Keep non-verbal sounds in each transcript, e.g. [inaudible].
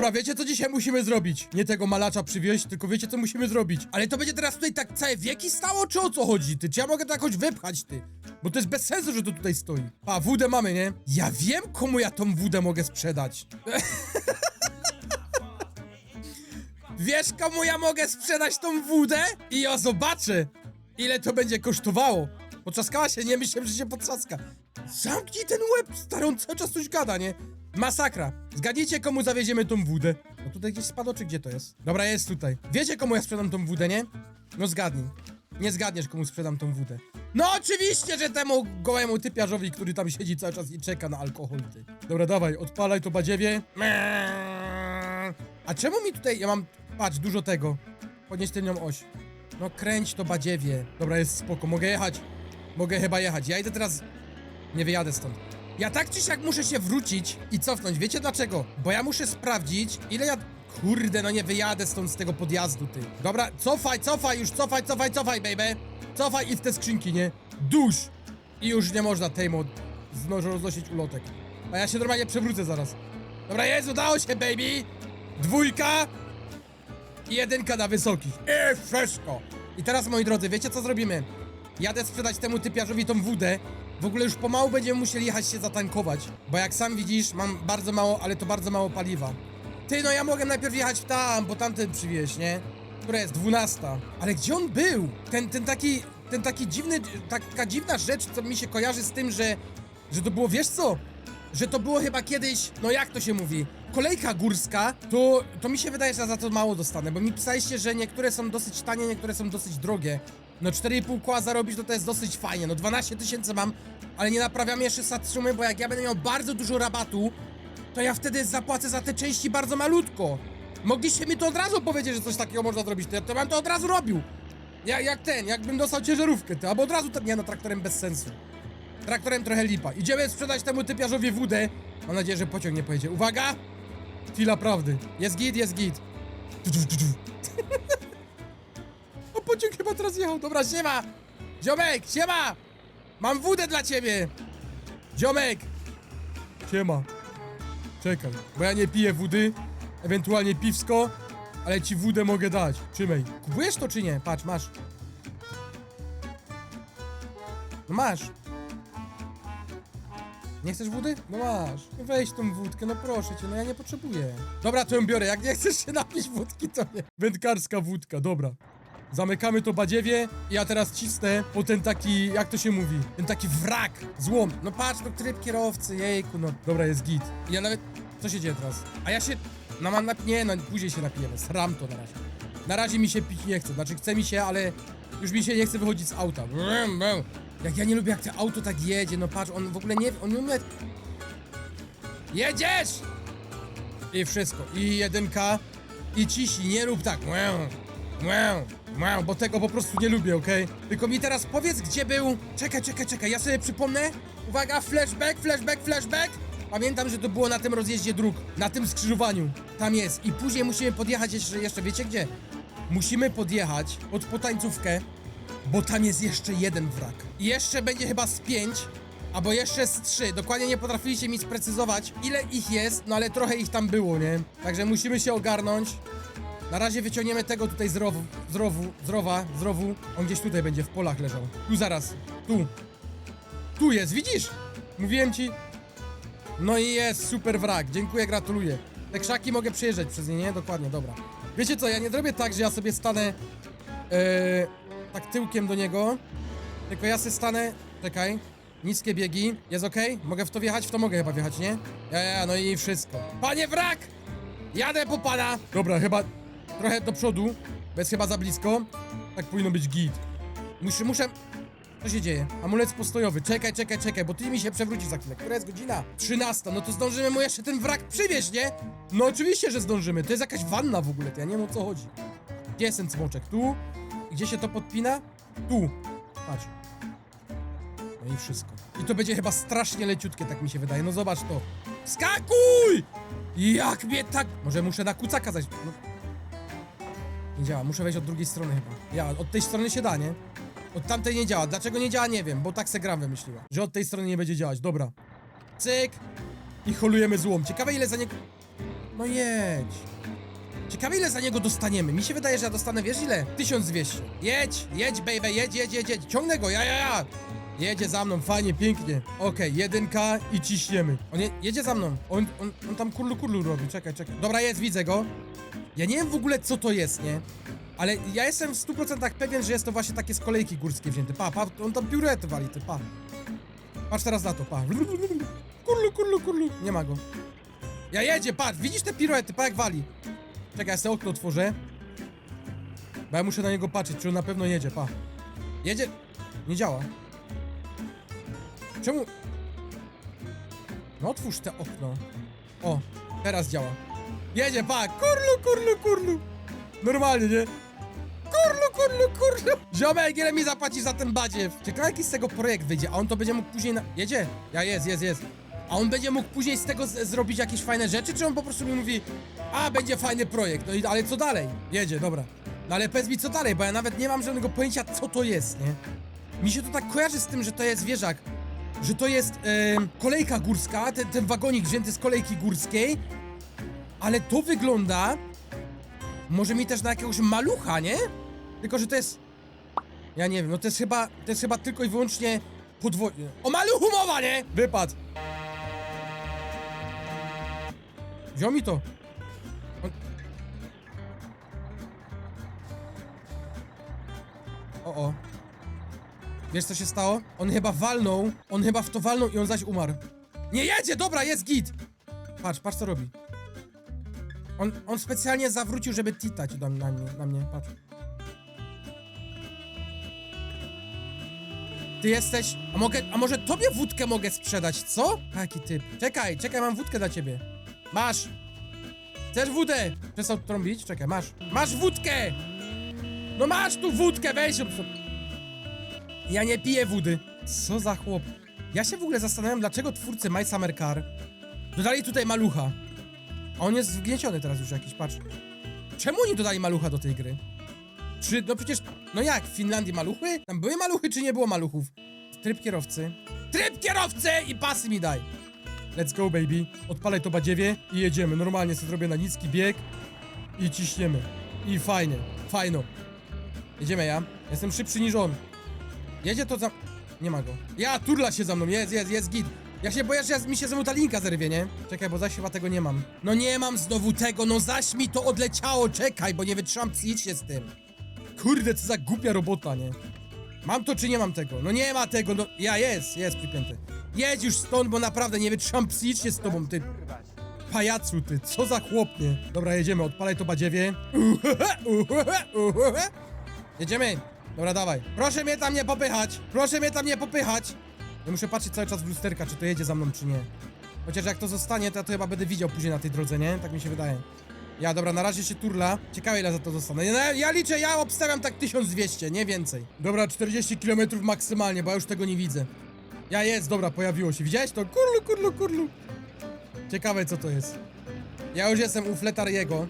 Dobra, wiecie co dzisiaj musimy zrobić? Nie tego malacza przywieźć, tylko wiecie co musimy zrobić. Ale to będzie teraz tutaj tak całe wieki stało, czy o co chodzi, ty? Czy ja mogę to jakoś wypchać, ty? Bo to jest bez sensu, że to tutaj stoi. A, wódę mamy, nie? Ja wiem, komu ja tą wódę mogę sprzedać. [laughs] Wiesz, komu ja mogę sprzedać tą wódę? I ja zobaczę, ile to będzie kosztowało. Potrzaskała się, nie myślałem, że się potrzaska. Zamknij ten łeb, stary, on cały czas coś gada, nie? Masakra. Zgadnijcie, komu zawieziemy tą wódę. No tutaj gdzieś spadło, czy gdzie to jest? Dobra, jest tutaj. Wiecie, komu ja sprzedam tą wódę, nie? No zgadnij. Nie zgadniesz, komu sprzedam tą wódę. No oczywiście, że temu gołemu typiarzowi, który tam siedzi cały czas i czeka na alkohol, ty. Dobra, dawaj, odpalaj to badziewie. A czemu mi tutaj, ja mam, patrz, dużo tego. Podnieś tylnią oś. No kręć to badziewie. Dobra, jest spoko, mogę jechać. Mogę chyba jechać. Ja idę teraz... Nie wyjadę stąd. Ja tak czy siak muszę się wrócić i cofnąć. Wiecie dlaczego? Bo ja muszę sprawdzić, ile ja... Kurde, no nie wyjadę stąd z tego podjazdu, ty. Dobra, cofaj, cofaj, już cofaj, cofaj, cofaj, baby. Cofaj i w te skrzynki, nie? Dusz! I już nie można tej mod roznosić ulotek. A ja się normalnie przewrócę zaraz. Dobra, jest, udało się, baby! Dwójka! I jedynka na wysokich. I wszystko! I teraz, moi drodzy, wiecie co zrobimy? Jadę sprzedać temu typiarzowi tą wódę. W ogóle już pomału będziemy musieli jechać się zatankować. Bo jak sam widzisz, mam bardzo mało, ale to bardzo mało paliwa. Ty, no ja mogę najpierw jechać tam, bo tamten przywieź, nie? Która jest? 12. Ale gdzie on był? Ten, ten taki, ten taki dziwny, taka dziwna rzecz, co mi się kojarzy z tym, że, że to było, wiesz co? Że to było chyba kiedyś, no jak to się mówi? Kolejka górska, to, to mi się wydaje, że za to mało dostanę, bo mi pisaliście, że niektóre są dosyć tanie, niektóre są dosyć drogie. No 4,5 koła zarobić, no to jest dosyć fajnie. No 12 tysięcy mam, ale nie naprawiam jeszcze Satsumy, bo jak ja będę miał bardzo dużo rabatu, to ja wtedy zapłacę za te części bardzo malutko. Mogliście mi to od razu powiedzieć, że coś takiego można zrobić, to ja to bym to od razu robił. Ja, jak ten, jakbym dostał ciężarówkę, ty, albo od razu, ten, nie no, traktorem bez sensu. Traktorem trochę lipa. Idziemy sprzedać temu typiarzowi wódę. Mam nadzieję, że pociąg nie pojedzie. Uwaga! Chwila prawdy. Jest git, jest git. Tu, tu, tu, tu. Pociąg chyba teraz jechał. Dobra, siema! Ziomek, siema! Mam wódę dla ciebie! Ziomek! Siema. Czekaj, bo ja nie piję wody, ewentualnie piwsko, ale ci wódę mogę dać. Trzymaj. Kupujesz to czy nie? Patrz, masz. No masz. Nie chcesz wody? No masz. No Weź tą wódkę, no proszę cię, no ja nie potrzebuję. Dobra, to ją biorę. Jak nie chcesz się napić wódki, to nie. Wędkarska wódka, dobra. Zamykamy to badziewie ja teraz cisnę po ten taki, jak to się mówi, ten taki wrak, złom. No patrz, no tryb kierowcy, jejku, no. Dobra, jest git. Ja nawet, co się dzieje teraz? A ja się, no mam, nap... nie no, później się napijemy, sram to na razie. Na razie mi się pić nie chce, znaczy chce mi się, ale już mi się nie chce wychodzić z auta. Jak ja nie lubię, jak to auto tak jedzie, no patrz, on w ogóle nie, on nie umie... Jedziesz! I wszystko. I jedynka. I ciśnij, nie rób tak. Mę, mę, mę, bo tego po prostu nie lubię, okej? Tylko mi teraz powiedz, gdzie był... Czekaj, czekaj, czekaj, ja sobie przypomnę. Uwaga, flashback, flashback, flashback. Pamiętam, że to było na tym rozjeździe dróg, na tym skrzyżowaniu. Tam jest. I później musimy podjechać jeszcze, jeszcze wiecie gdzie? Musimy podjechać pod potańcówkę, bo tam jest jeszcze jeden wrak. I jeszcze będzie chyba z pięć, albo jeszcze z trzy. Dokładnie nie potrafiliście mi sprecyzować, ile ich jest, no ale trochę ich tam było, nie? Także musimy się ogarnąć. Na razie wyciągniemy tego tutaj z rowu, z rowu, z rowa, z rowu. On gdzieś tutaj będzie w polach leżał. Tu zaraz, tu. Tu jest, widzisz? Mówiłem ci. No i jest, super wrak. Dziękuję, gratuluję. Te krzaki mogę przejeżdżać przez nie, nie? Dokładnie, dobra. Wiecie co, ja nie zrobię tak, że ja sobie stanę e, tak tyłkiem do niego, tylko ja sobie stanę, czekaj, niskie biegi, jest ok? Mogę w to wjechać? W to mogę chyba wjechać, nie? Ja, ja, no i wszystko. Panie wrak! Jadę po pana! Dobra, chyba trochę do przodu, bo jest chyba za blisko. Tak powinno być git. Muszę, muszę... Co się dzieje? Amulet postojowy. Czekaj, czekaj, czekaj, bo ty mi się przewróci za chwilę. Która jest godzina? 13. No to zdążymy mu jeszcze ten wrak przywieźć, nie? No oczywiście, że zdążymy. To jest jakaś wanna w ogóle, to ja nie wiem o co chodzi. Gdzie jest ten smoczek? Tu? Gdzie się to podpina? Tu. Patrz. No i wszystko. I to będzie chyba strasznie leciutkie, tak mi się wydaje. No zobacz to. Skakuj! Jak mnie tak... Może muszę na kucaka zajść. No. Nie działa, muszę wejść od drugiej strony chyba. Ja, od tej strony się da, nie? Od tamtej nie działa. Dlaczego nie działa, nie wiem, bo tak se gram wymyśliła. Że od tej strony nie będzie działać. Dobra. Cyk. I holujemy złom. Ciekawe ile za niego... No jedź. Ciekawe ile za niego dostaniemy. Mi się wydaje, że ja dostanę, wiesz ile? 1200. Jedź, jedź baby, jedź, jedź, jedź, jedź. Ciągnę go, ja, ja, ja. Jedzie za mną, fajnie, pięknie. Okej, jedynka i ciśniemy. On je, jedzie za mną. On, on, on tam kurlu kurlu robi, czekaj, czekaj. Dobra, jest, widzę go. Ja nie wiem w ogóle co to jest, nie? Ale ja jestem w 100% pewien, że jest to właśnie takie z kolejki górskie wzięte. Pa, pa, on tam piurety wali, ty, pa. Patrz teraz na to, pa. Kurlu, kurlu, kurlu. Nie ma go. Ja jedzie, patrz, widzisz te piruety, pa jak wali. Czekaj, ja sobie okno otworzę. Bo ja muszę na niego patrzeć, czy on na pewno jedzie, pa. Jedzie... Nie działa. Czemu... No otwórz te okno. O, teraz działa. Jedzie, pa, kurlu, kurlu, kurlu. Normalnie, nie? Kurlu, kurlu, kurlu. Ziomek, ile mi zapłaci za ten badziew? Ciekawe jaki z tego projekt wyjdzie, a on to będzie mógł później na... Jedzie? Ja jest, jest, jest. A on będzie mógł później z tego z- zrobić jakieś fajne rzeczy, czy on po prostu mi mówi a, będzie fajny projekt, no i ale co dalej? Jedzie, dobra. No ale powiedz mi co dalej, bo ja nawet nie mam żadnego pojęcia co to jest, nie? Mi się to tak kojarzy z tym, że to jest wieżak, że to jest em, kolejka górska, ten, ten wagonik wzięty z kolejki górskiej, ale to wygląda może mi też na jakiegoś malucha, nie? Tylko, że to jest... Ja nie wiem, no to jest chyba, to jest chyba tylko i wyłącznie podwójnie. O maluchu mowa, nie? Wypad. Wziął mi to. On... O, o. Wiesz co się stało? On chyba walnął, on chyba w to walnął i on zaś umarł. Nie jedzie, dobra, jest git! Patrz, patrz co robi. On, on specjalnie zawrócił, żeby titać na, mnie, na mnie, patrz. Ty jesteś... A mogę... A może tobie wódkę mogę sprzedać, co? Taki typ. Czekaj, czekaj, mam wódkę dla ciebie. Masz. Chcesz wódę? Przestał trąbić? Czekaj, masz. Masz wódkę! No masz tu wódkę, weź. Ja nie piję wody. Co za chłop. Ja się w ogóle zastanawiam, dlaczego twórcy My Summer Car dodali tutaj malucha. A on jest wgnieciony teraz już jakiś, patrz. Czemu oni dodali malucha do tej gry? Czy, no przecież, no jak, w Finlandii maluchy? Tam były maluchy, czy nie było maluchów? Tryb kierowcy. Tryb kierowcy i pasy mi daj! Let's go, baby. Odpalaj to badziewie i jedziemy. Normalnie sobie zrobię na niski bieg i ciśniemy. I fajnie, fajno. Jedziemy ja. Jestem szybszy niż on. Jedzie to za... Nie ma go. Ja, turla się za mną, jest, jest, jest git. Ja się boję, że mi się znowu ta linka zerwie, nie? Czekaj, bo zaś chyba tego nie mam. No nie mam znowu tego, no zaś mi to odleciało, czekaj, bo nie wytrzymam psychicznie z tym. Kurde, co za głupia robota, nie? Mam to czy nie mam tego? No nie ma tego, no... Ja, jest, jest przypięty. Jedź już stąd, bo naprawdę nie wytrzymam psychicznie z tobą, ty... Pajacu, ty, co za chłop, nie? Dobra, jedziemy, odpalaj to badziewie. Jedziemy. Dobra, dawaj. Proszę mnie tam nie popychać. Proszę mnie tam nie popychać. Ja muszę patrzeć cały czas w lusterka, czy to jedzie za mną, czy nie. Chociaż jak to zostanie, to ja to chyba będę widział później na tej drodze, nie? Tak mi się wydaje. Ja, dobra, na razie się turla. Ciekawe ile za to dostanę. Ja, ja liczę, ja obstawiam tak 1200, nie więcej. Dobra, 40 km maksymalnie, bo ja już tego nie widzę. Ja jest, dobra, pojawiło się. Widziałeś to? Kurlu, kurlu, kurlu. Ciekawe co to jest. Ja już jestem u Fletariego.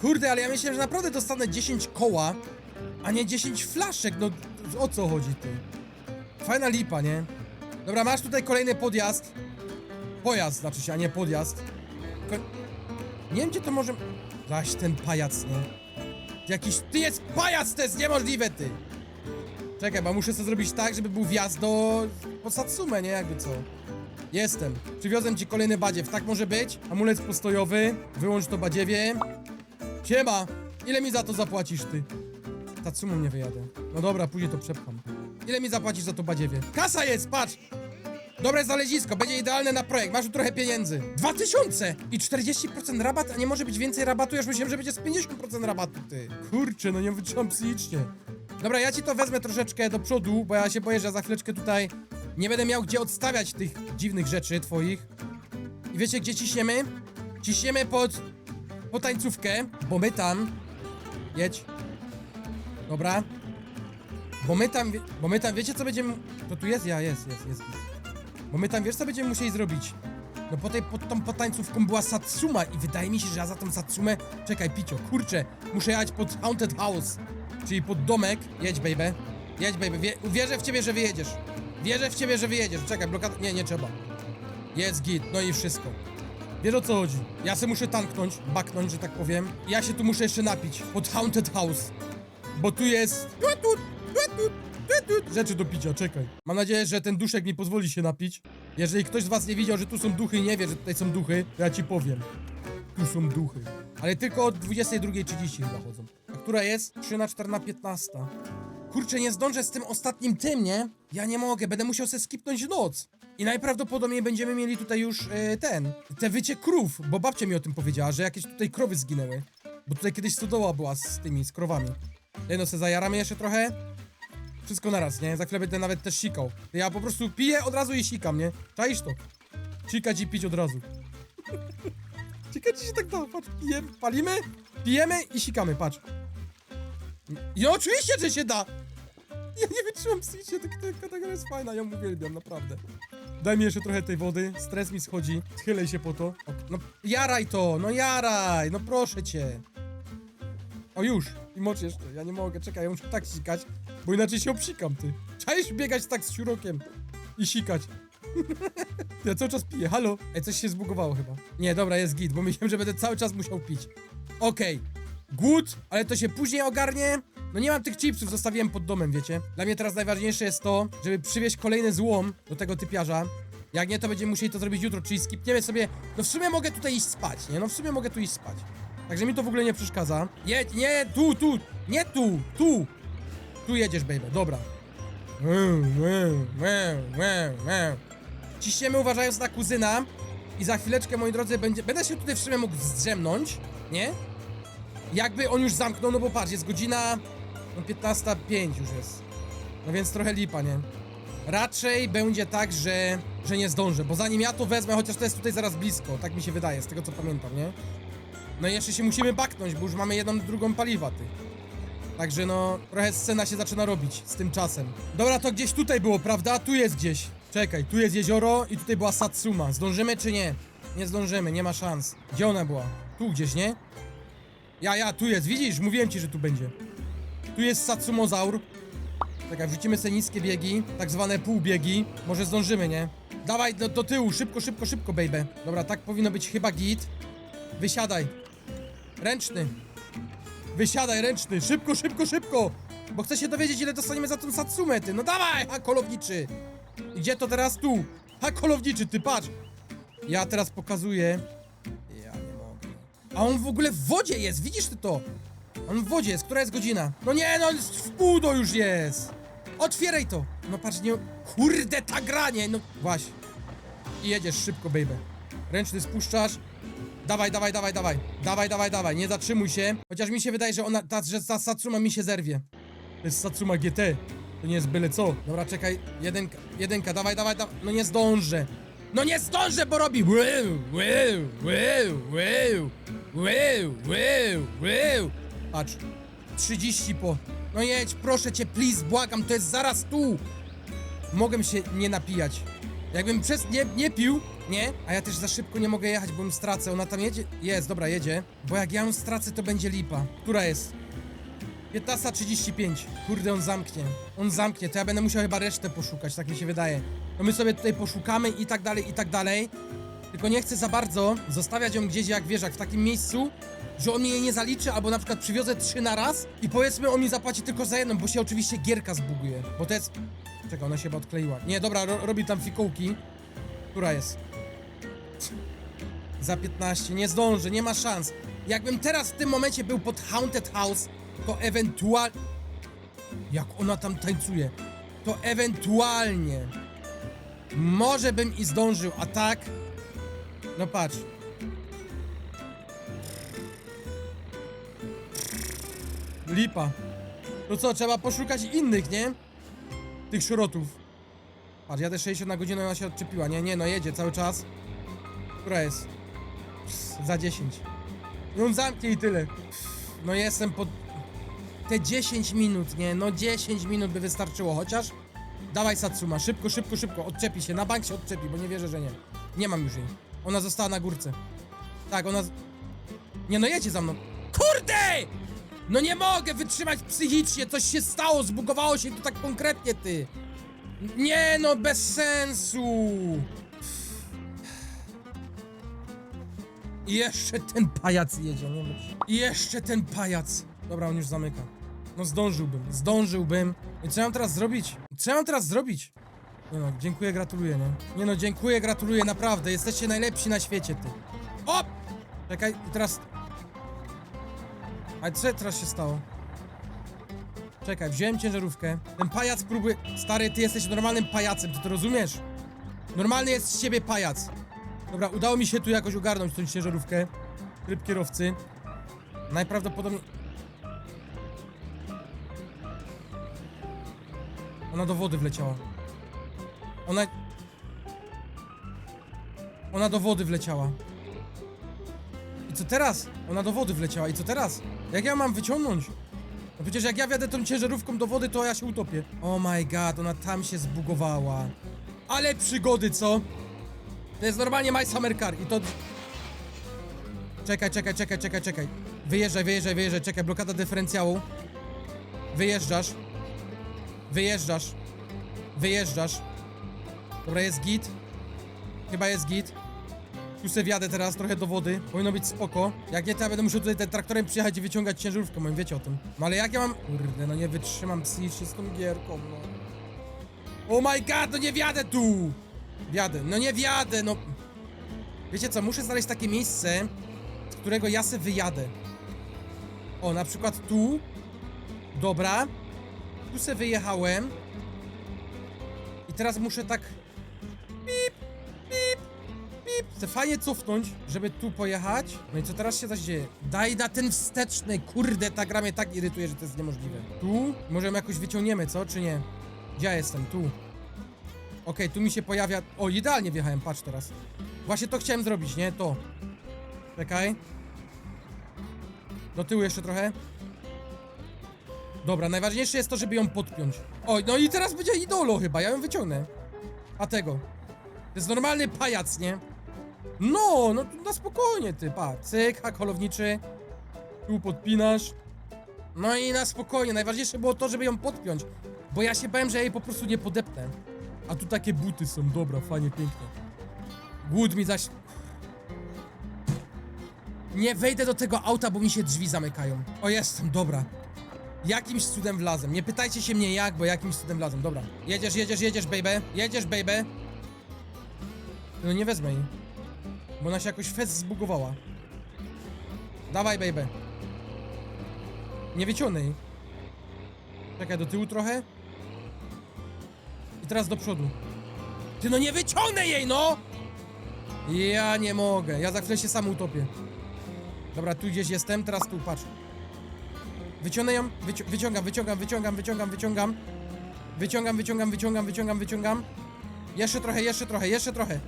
Kurde, ale ja myślę, że naprawdę dostanę 10 koła, a nie 10 flaszek. No o co chodzi ty? Fajna lipa, nie? Dobra, masz tutaj kolejny podjazd. Pojazd, znaczy się, a nie podjazd. Ko nie wiem, gdzie to może... Zaś ten pajac, nie? Jakiś... Ty jest pajac, to jest niemożliwe, ty! Czekaj, bo muszę sobie zrobić tak, żeby był wjazd do... po Satsumę, nie? Jakby co. Jestem. Przywiozłem ci kolejny badziew. Tak może być? Amulet postojowy. Wyłącz to badziewie. Siema! Ile mi za to zapłacisz, ty? Tatsumą nie wyjadę. No dobra, później to przepcham. Ile mi zapłacisz za to badziewie? Kasa jest, patrz! Dobre znalezisko, będzie idealne na projekt, masz tu trochę pieniędzy. 2000! I 40% rabat, a nie może być więcej rabatu? Ja już myślałem, że będzie z 50% rabatu, ty. Kurczę, no nie wytrzymam psychicznie. Dobra, ja ci to wezmę troszeczkę do przodu, bo ja się boję, że za chwileczkę tutaj nie będę miał gdzie odstawiać tych dziwnych rzeczy twoich. I wiecie, gdzie ciśniemy? Ciśniemy pod... pod tańcówkę, bo my tam... Jedź. Dobra. Bo my tam, bo my tam, wiecie co będziemy... To tu jest? Ja, jest, jest, jest. Bo my tam, wiesz co będziemy musieli zrobić? No po tej, pod tą potańcówką była Satsuma i wydaje mi się, że ja za tą Satsumę... Czekaj, Picio, kurczę, muszę jechać pod Haunted House, czyli pod domek. Jedź, baby. Jedź, baby. Wie, w ciebie, że wyjedziesz. Wierzę w ciebie, że wyjedziesz. Czekaj, blokada... Nie, nie trzeba. Jest git, no i wszystko. Wiesz o co chodzi? Ja se muszę tanknąć, baknąć, że tak powiem. Ja się tu muszę jeszcze napić. Pod Haunted House. Bo tu jest... Rzeczy do picia, czekaj. Mam nadzieję, że ten duszek mi pozwoli się napić. Jeżeli ktoś z was nie widział, że tu są duchy nie wie, że tutaj są duchy, to ja ci powiem. Tu są duchy. Ale tylko od 22.30 chyba chodzą. A która jest? 3 na 4 na 15. Kurczę, nie zdążę z tym ostatnim tym, nie? Ja nie mogę, będę musiał se skipnąć noc. I najprawdopodobniej będziemy mieli tutaj już e, ten, te wycie krów, bo babcia mi o tym powiedziała, że jakieś tutaj krowy zginęły. Bo tutaj kiedyś stodoła była z tymi, z krowami. Ej, no se zajaramy jeszcze trochę. Wszystko naraz, nie? Za chwilę będę nawet też sikał. Ja po prostu piję od razu i sikam, nie? Czaisz to? Sikać i pić od razu. [laughs] Ciekawe, czy się tak da. Patrz, pijemy, palimy, pijemy i sikamy, patrz. I oczywiście, że się da! [laughs] Ja nie wytrzymam psychicznie, ta ta kategoria jest fajna, ja ją uwielbiam, naprawdę. Daj mi jeszcze trochę tej wody, stres mi schodzi, schylej się po to. O, no, jaraj to, no jaraj, no proszę cię. O już, i mocz jeszcze, ja nie mogę, czekaj, ja muszę tak sikać, bo inaczej się obsikam, ty. Czaisz biegać tak z siurokiem i sikać. [laughs] Ja cały czas piję, halo? Ej, coś się zbugowało chyba. Nie, dobra, jest git, bo myślałem, że będę cały czas musiał pić. Okej, głód, ale to się później ogarnie. No nie mam tych chipsów, zostawiłem pod domem, wiecie? Dla mnie teraz najważniejsze jest to, żeby przywieźć kolejny złom do tego typiarza. Jak nie, to będziemy musieli to zrobić jutro, czyli skipniemy sobie... No w sumie mogę tutaj iść spać, nie? No w sumie mogę tu iść spać. Także mi to w ogóle nie przeszkadza. Jedź, nie, tu, tu, nie tu, tu. Tu jedziesz, baby, dobra. Ciśniemy uważając na kuzyna i za chwileczkę, moi drodzy, będzie, będę się tutaj w sumie mógł zdrzemnąć, nie? Jakby on już zamknął, no bo patrz, jest godzina no 15.05 już jest. No więc trochę lipa, nie? Raczej będzie tak, że, że nie zdążę, bo zanim ja to wezmę, chociaż to jest tutaj zaraz blisko, tak mi się wydaje, z tego co pamiętam, nie? No i jeszcze się musimy baknąć, bo już mamy jedną, drugą paliwa, ty. Także no, trochę scena się zaczyna robić z tym czasem. Dobra, to gdzieś tutaj było, prawda? Tu jest gdzieś. Czekaj, tu jest jezioro i tutaj była Satsuma. Zdążymy czy nie? Nie zdążymy, nie ma szans. Gdzie ona była? Tu gdzieś, nie? Ja, ja, tu jest, widzisz? Mówiłem ci, że tu będzie. Tu jest Satsumozaur. Czekaj, wrzucimy sobie niskie biegi, tak zwane półbiegi. Może zdążymy, nie? Dawaj do, do tyłu, szybko, szybko, szybko, baby. Dobra, tak powinno być chyba git. Wysiadaj. Ręczny. Wysiadaj, ręczny. Szybko, szybko, szybko. Bo chcę się dowiedzieć, ile dostaniemy za tą Satsumę, ty. No dawaj, ha, kolowniczy. Gdzie to teraz? Tu. Ha, kolowniczy, ty, patrz. Ja teraz pokazuję. Ja nie mogę. A on w ogóle w wodzie jest, widzisz ty to? On w wodzie jest, która jest godzina? No nie, no w pół do już jest. Otwieraj to. No patrz, nie... Kurde, ta granie, no właśnie. I jedziesz szybko, baby. Ręczny spuszczasz. Dawaj, dawaj, dawaj, dawaj. Dawaj, dawaj, dawaj. Nie zatrzymuj się. Chociaż mi się wydaje, że ona, ta, że ta Satsuma mi się zerwie. To jest Satsuma GT. To nie jest byle co. Dobra, czekaj. Jedynka, jedynka, dawaj, dawaj, dawaj. No nie zdążę. No nie zdążę, bo robi wow, wow, wow, wow, wow, wow. Patrz. 30 po. No jedź, proszę cię, please, błagam, to jest zaraz tu. Mogę się nie napijać. Jakbym przez nie, nie pił, nie? A ja też za szybko nie mogę jechać, bo ją stracę. Ona tam jedzie? Jest, dobra, jedzie. Bo jak ja ją stracę, to będzie lipa. Która jest? 15.35. Kurde, on zamknie. On zamknie, to ja będę musiał chyba resztę poszukać, tak mi się wydaje. No my sobie tutaj poszukamy i tak dalej, i tak dalej. Tylko nie chcę za bardzo zostawiać ją gdzieś, jak wiesz, jak w takim miejscu, że on mi jej nie zaliczy, albo na przykład przywiozę trzy na raz i powiedzmy on mi zapłaci tylko za jedną, bo się oczywiście gierka zbuguje. Bo to jest... Czekaj, ona się chyba odkleiła. Nie, dobra, ro robi tam fikołki. Która jest? Za 15, nie zdążę, nie ma szans. Jakbym teraz w tym momencie był pod Haunted House, to ewentualnie... Jak ona tam tańcuje, to ewentualnie... Może bym i zdążył, a tak... No patrz. Lipa. To co, trzeba poszukać innych, nie? Tych szrotów. Patrz, jadę 60 na godzinę, ona się odczepiła. Nie, nie, no jedzie cały czas. Która jest? Za 10. No zamknij i tyle. No jestem pod... Te 10 minut, nie? No 10 minut by wystarczyło, chociaż... Dawaj Satsuma, szybko, szybko, szybko, odczepi się, na bank się odczepi, bo nie wierzę, że nie. Nie mam już jej. Ona została na górce. Tak, ona... Nie no, jedzie za mną. Kurde! No nie mogę wytrzymać psychicznie, coś się stało, zbugowało się tu tak konkretnie, ty. Nie no, bez sensu. I jeszcze ten pajac jedzie, nie wiem. I jeszcze ten pajac. Dobra, on już zamyka. No zdążyłbym, zdążyłbym. I co ja mam teraz zrobić? Co ja mam teraz zrobić? Nie no, dziękuję, gratuluję, nie? Nie no, dziękuję, gratuluję, naprawdę. Jesteście najlepsi na świecie, ty. O! Czekaj, teraz... A co teraz się stało? Czekaj, wziąłem ciężarówkę. Ten pajac próbuje... Stary, ty jesteś normalnym pajacem, ty to rozumiesz? Normalny jest z ciebie pajac. Dobra, udało mi się tu jakoś ogarnąć tą ciężarówkę. Tryb kierowcy. Najprawdopodobniej... Ona do wody wleciała. Ona... Ona do wody wleciała. I co teraz? Ona do wody wleciała. I co teraz? Jak ja mam wyciągnąć? No przecież jak ja wjadę tą ciężarówką do wody, to ja się utopię. Oh my god, ona tam się zbugowała. Ale przygody, co? To jest normalnie My Summer Car i to... Czekaj, czekaj, czekaj, czekaj, czekaj. Wyjeżdżaj, wyjeżdżaj, wyjeżdżaj, czekaj, blokada dyferencjału. Wyjeżdżasz. Wyjeżdżasz. Wyjeżdżasz. Dobra, jest git. Chyba jest git. Tu se wjadę teraz trochę do wody. Powinno być spoko. Jak nie, to ja będę musiał tutaj tym traktorem przyjechać i wyciągać ciężarówkę moim, wiecie o tym. No ale jak ja mam... Kurde, no nie wytrzymam psychicznie z tą gierką, no. Oh my god, no nie wjadę tu! Wjadę, no nie wjadę, no... Wiecie co, muszę znaleźć takie miejsce, z którego ja se wyjadę. O, na przykład tu. Dobra. Tu se wyjechałem. I teraz muszę tak... Chcę fajnie cofnąć, żeby tu pojechać. No i co teraz się zaś dzieje? Daj na ten wsteczny, kurde, ta gra mnie tak irytuje, że to jest niemożliwe. Tu? Może ją jakoś wyciągniemy, co? Czy nie? Gdzie ja jestem? Tu. Okej, tu mi się pojawia... O, idealnie wjechałem, patrz teraz. Właśnie to chciałem zrobić, nie? To. Czekaj. Do tyłu jeszcze trochę. Dobra, najważniejsze jest to, żeby ją podpiąć. Oj, no i teraz będzie idolo chyba, ja ją wyciągnę. A tego. To jest normalny pajac, nie? No, no na spokojnie ty, pa. Cyk, hak holowniczy. Tu podpinasz. No i na spokojnie, najważniejsze było to, żeby ją podpiąć. Bo ja się bałem, że jej po prostu nie podepnę. A tu takie buty są, dobra, fajnie, pięknie. Głód mi zaś... Nie wejdę do tego auta, bo mi się drzwi zamykają. O, jestem, dobra. Jakimś cudem wlazłem. Nie pytajcie się mnie jak, bo jakimś cudem wlazłem. Dobra. Jedziesz, jedziesz, jedziesz, baby. Jedziesz, baby. No nie wezmę jej. Bo ona się jakoś fest zbugowała. Dawaj, baby. Nie wyciągnę jej. Czekaj, do tyłu trochę. I teraz do przodu. Ty no nie wyciągnę jej, no! Ja nie mogę. Ja za chwilę się sam utopię. Dobra, tu gdzieś jestem, teraz tu, patrz. Wyciągnę ją, wyci wyciągam, wyciągam, wyciągam, wyciągam, wyciągam. Wyciągam, wyciągam, wyciągam, wyciągam, wyciągam. Jeszcze trochę, jeszcze trochę, jeszcze trochę.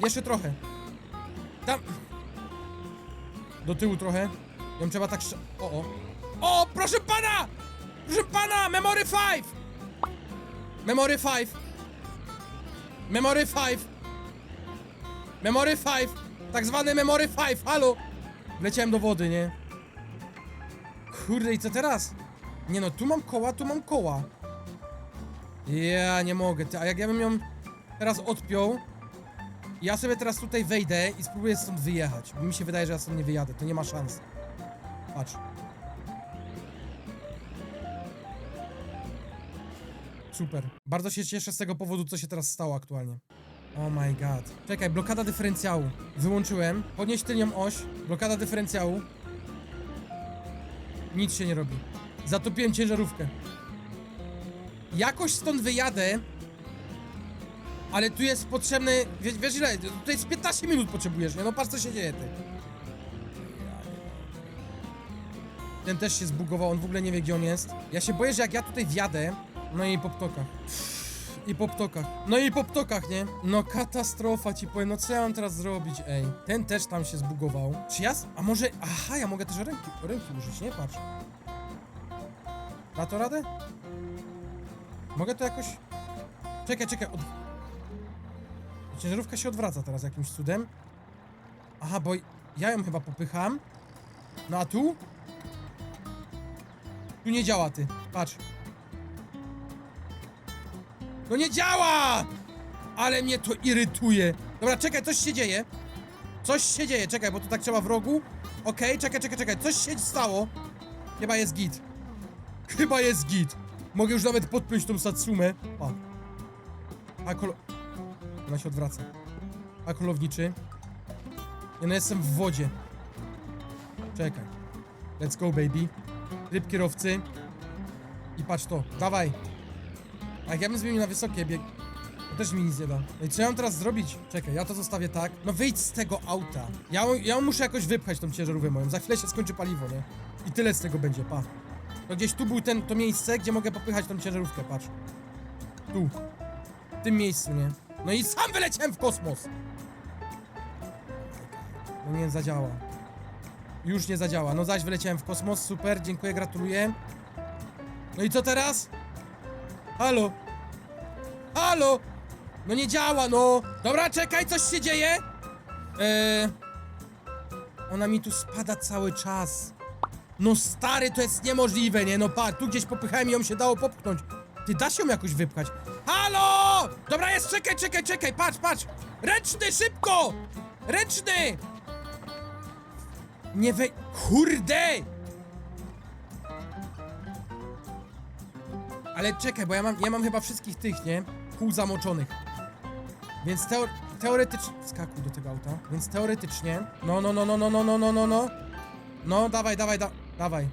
Jeszcze trochę. Tam. Do tyłu trochę. Ją trzeba tak... O, o. O, proszę pana! Proszę pana, Memory 5! Memory 5! Memory 5! Memory 5! Tak zwany Memory 5, halo! Wleciałem do wody, nie? Kurde, i co teraz? Nie no, tu mam koła, tu mam koła. Ja nie mogę, a jak ja bym ją teraz odpiął, ja sobie teraz tutaj wejdę i spróbuję stąd wyjechać. Bo mi się wydaje, że ja stąd nie wyjadę, to nie ma szans. Patrz. Super. Bardzo się cieszę z tego powodu, co się teraz stało aktualnie. Oh my god. Czekaj, blokada dyferencjału. Wyłączyłem. Podnieś tylnią oś. Blokada dyferencjału. Nic się nie robi. Zatopiłem ciężarówkę. Jakoś stąd wyjadę. Ale tu jest potrzebny. Wiesz, wiesz ile? Tutaj z 15 minut potrzebujesz, nie? No patrz co się dzieje, ty. Ten też się zbugował, on w ogóle nie wie gdzie on jest. Ja się boję, że jak ja tutaj wjadę. No i po ptokach. I po ptokach. No i po ptokach, nie? No katastrofa ci powiem, no co ja mam teraz zrobić, ej? Ten też tam się zbugował. Czy ja... A może... Aha, ja mogę też ręki, ręki użyć, nie? Patrz. Da to radę? Mogę to jakoś... Czekaj, czekaj, od... Ciężarówka się odwraca teraz jakimś cudem. Aha, bo ja ją chyba popycham. No a tu? Tu nie działa, ty. Patrz. No nie działa! Ale mnie to irytuje. Dobra, czekaj, coś się dzieje. Coś się dzieje, czekaj, bo tu tak trzeba w rogu. Okej, czekaj, czekaj, czekaj, coś się stało. Chyba jest git. Chyba jest git. Mogę już nawet podpiąć tą Satsumę. O. A kolo... Ona się odwraca. A kolowniczy. Nie no, jestem w wodzie. Czekaj. Let's go, baby. Tryb kierowcy. I patrz to, dawaj. A jak ja bym zmienił na wysokie bieg... To też mi nic nie da. No i co ja mam teraz zrobić? Czekaj, ja to zostawię tak. No wyjdź z tego auta. Ja, ja muszę jakoś wypchać tą ciężarówkę moją. Za chwilę się skończy paliwo, nie? I tyle z tego będzie, pa. To gdzieś tu był ten, to miejsce, gdzie mogę popychać tą ciężarówkę, patrz. Tu. W tym miejscu, nie? No i sam wyleciałem w kosmos! No nie zadziała. Już nie zadziała. No zaś wyleciałem w kosmos, super, dziękuję, gratuluję. No i co teraz? Halo? Halo? No nie działa, no! Dobra, czekaj, coś się dzieje! Eee... Ona mi tu spada cały czas. No stary, to jest niemożliwe, nie? No patrz, tu gdzieś popychałem i ją się dało popchnąć. Ty dasz ją jakoś wypchać. Halo! Dobra, jest, czekaj, czekaj, czekaj, patrz, patrz! Ręczny, szybko! Ręczny! Nie wej... Kurde! Ale czekaj, bo ja mam, ja mam chyba wszystkich tych, nie? Pół zamoczonych. Więc teo teoretycznie... Skakuj do tego auta. Więc teoretycznie... No, no, no, no, no, no, no, no, no, no. No, dawaj, dawaj, da dawaj.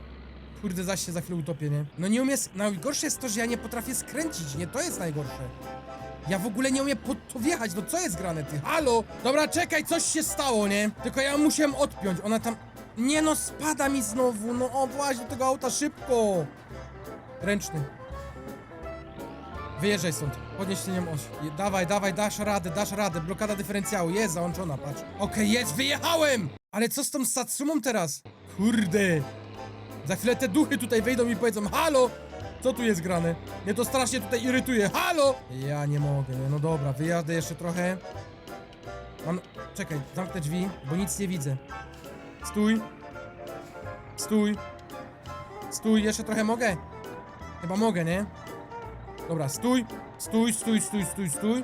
Kurde, zaś się za chwilę utopię, nie? No nie umiem... Najgorsze jest to, że ja nie potrafię skręcić, nie? To jest najgorsze. Ja w ogóle nie umiem pod to wjechać, no co jest grane, ty? Halo? Dobra, czekaj, coś się stało, nie? Tylko ja musiałem odpiąć, ona tam... Nie no, spada mi znowu, no o, właśnie do tego auta, szybko! Ręczny. Wyjeżdżaj stąd, podnieś nią oś. Dawaj, dawaj, dasz radę, dasz radę, blokada dyferencjału, jest załączona, patrz. Okej, jest, wyjechałem! Ale co z tą Satsumą teraz? Kurde! Za chwilę te duchy tutaj wejdą i powiedzą, halo! Co tu jest grane? Mnie to strasznie tutaj irytuje, halo! Ja nie mogę, no dobra, wyjadę jeszcze trochę. Mam... Czekaj, zamknę drzwi, bo nic nie widzę. Stój. Stój. Stój, jeszcze trochę mogę? Chyba mogę, nie? Dobra, stój, stój, stój, stój, stój, stój.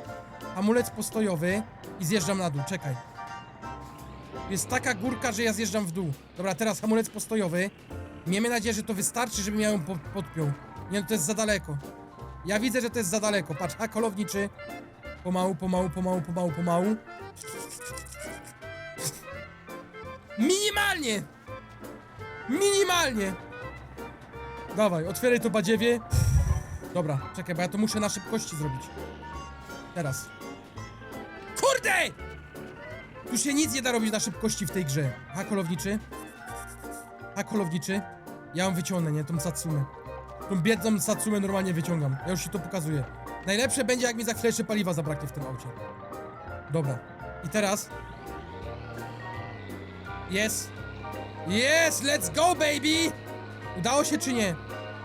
Hamulec postojowy i zjeżdżam na dół, czekaj. Jest taka górka, że ja zjeżdżam w dół. Dobra, teraz hamulec postojowy. Miejmy nadzieję, że to wystarczy, żebym ja ją po podpiął. Nie, no to jest za daleko. Ja widzę, że to jest za daleko. Patrz, a kolowniczy. Pomału, pomału, pomału, pomału, pomału. Minimalnie! Minimalnie! Dawaj, otwieraj to badziewie. Dobra, czekaj, bo ja to muszę na szybkości zrobić. Teraz. Kurde! Tu się nic nie da robić na szybkości w tej grze. Ha, kolowniczy. Ha, kolowniczy. Ja ją wyciągnę, nie? Tą Satsumę. Tą biedną Satsumę normalnie wyciągam. Ja już ci to pokazuję. Najlepsze będzie, jak mi za chwilę jeszcze paliwa zabraknie w tym aucie. Dobra. I teraz... Yes. Yes, let's go, baby! Udało się czy nie?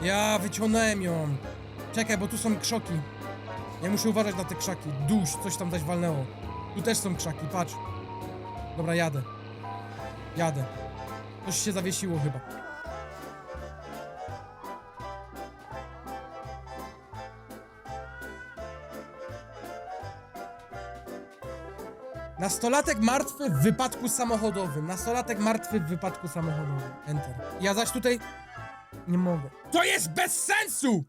Ja wyciągnąłem ją. Czekaj, bo tu są krzoki. Ja muszę uważać na te krzaki. Duś, coś tam zaś walnęło. Tu też są krzaki, patrz. Dobra, jadę. Jadę. Coś się zawiesiło chyba. Nastolatek martwy w wypadku samochodowym. Nastolatek martwy w wypadku samochodowym. Enter. Ja zaś tutaj nie mogę. To jest bez sensu!